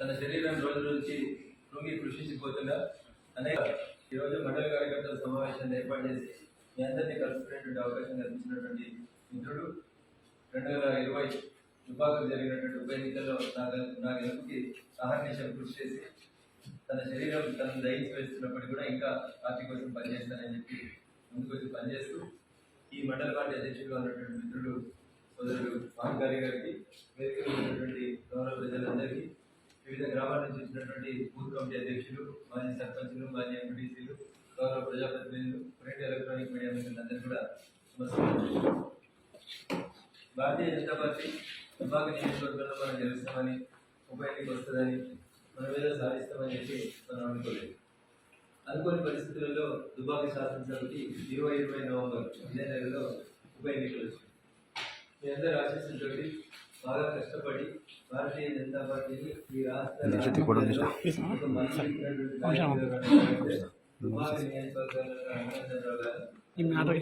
తన శరీరం రోజు నుంచి కృంగి కృషించిపోతున్నా అనేక ఈరోజు మండల కార్యకర్తల సమావేశాన్ని ఏర్పాటు చేసి మీ అందరినీ కలుసుకునేటువంటి అవకాశం కల్పించినటువంటి మిత్రుడు రెండు వేల ఇరవై దుబాకలు జరిగినటువంటి ఉప ఎన్నికల్లో నా గెలుపుకి సహర్నిశం కృషి చేసి తన శరీరం తను దయించి వేస్తున్నప్పటికీ కూడా ఇంకా పార్టీ కోసం పనిచేస్తానని చెప్పి ముందుకు వచ్చి పనిచేస్తూ ఈ మండల పార్టీ అధ్యక్షుడిగా ఉన్నటువంటి మిత్రుడు సోదరుడు మహంకారి గారికి వేదికలో ఉన్నటువంటి వివిధ గ్రామాల నుంచి వచ్చినటువంటి బూత్ కమిటీ అధ్యక్షులు మాజీ సర్పంచులు మాజీ ఎంపీటీసీలు గౌరవ ప్రజాప్రతినిధులు ప్రింట్ ఎలక్ట్రానిక్ మీడియా మిత్రులందరూ కూడా భారతీయ జనతా పార్టీ విభాగ నియోజకవర్గంలో మనం గెలుస్తామని ఉప ఎన్నిక వస్తుందని మనం ఏదో సాధిస్తామని చెప్పి మనం అనుకోలేదు. అనుకోని పరిస్థితులలో దుబాక శాసనసభకి ఇరవై ఇరవై నవంబర్ ఇదే నెలలో ఉప ఎన్నికలు వచ్చింది మీ అందరూ ఆశిస్తున్నటువంటి బాగా కష్టపడి భారతీయ జనతా పార్టీని ఈ రాష్ట్ర ఒక